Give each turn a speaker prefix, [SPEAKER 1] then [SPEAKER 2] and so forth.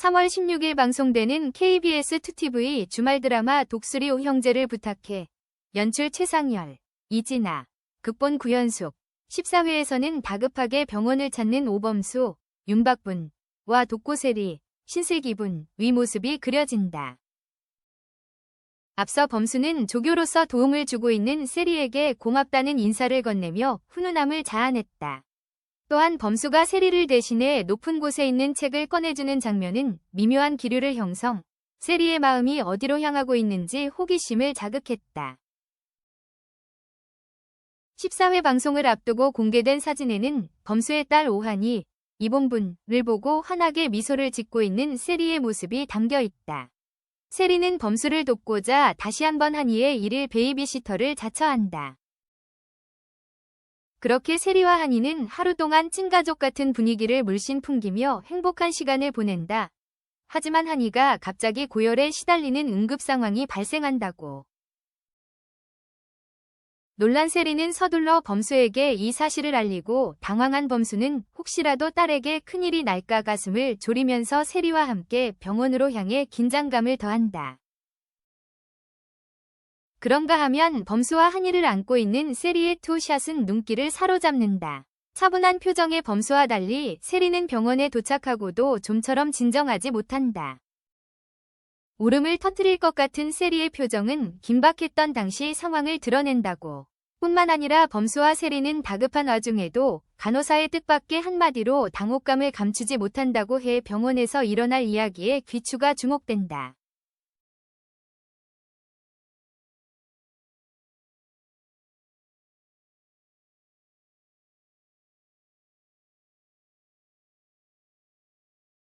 [SPEAKER 1] 3월 16일 방송되는 KBS 2TV 주말 드라마 독수리 오형제를 부탁해 연출 최상열, 이진아, 극본 구현숙 14회에서는 다급하게 병원을 찾는 오범수, 윤박분과 독고세리, 신슬기분 위 모습이 그려진다. 앞서 범수는 조교로서 도움을 주고 있는 세리에게 고맙다는 인사를 건네며 훈훈함을 자아냈다. 또한 범수가 세리를 대신해 높은 곳에 있는 책을 꺼내주는 장면은 미묘한 기류를 형성, 세리의 마음이 어디로 향하고 있는지 호기심을 자극했다. 14회 방송을 앞두고 공개된 사진에는 범수의 딸 오한이 이봉분을 보고 환하게 미소를 짓고 있는 세리의 모습이 담겨 있다. 세리는 범수를 돕고자 다시 한번 한이의 일일 베이비시터를 자처한다. 그렇게 세리와 한이는 하루 동안 찐가족 같은 분위기를 물씬 풍기며 행복한 시간을 보낸다. 하지만 한이가 갑자기 고열에 시달리는 응급 상황이 발생한다고. 놀란 세리는 서둘러 범수에게 이 사실을 알리고 당황한 범수는 혹시라도 딸에게 큰일이 날까 가슴을 졸이면서 세리와 함께 병원으로 향해 긴장감을 더한다. 그런가 하면 범수와 한이를 안고 있는 세리의 투샷은 눈길을 사로잡는다. 차분한 표정의 범수와 달리 세리는 병원에 도착하고도 좀처럼 진정하지 못한다. 울음을 터뜨릴 것 같은 세리의 표정은 긴박했던 당시 상황을 드러낸다고. 뿐만 아니라 범수와 세리는 다급한 와중에도 간호사의 뜻밖의 한마디로 당혹감을 감추지 못한다고 해 병원에서 일어날 이야기에 귀추가 주목된다.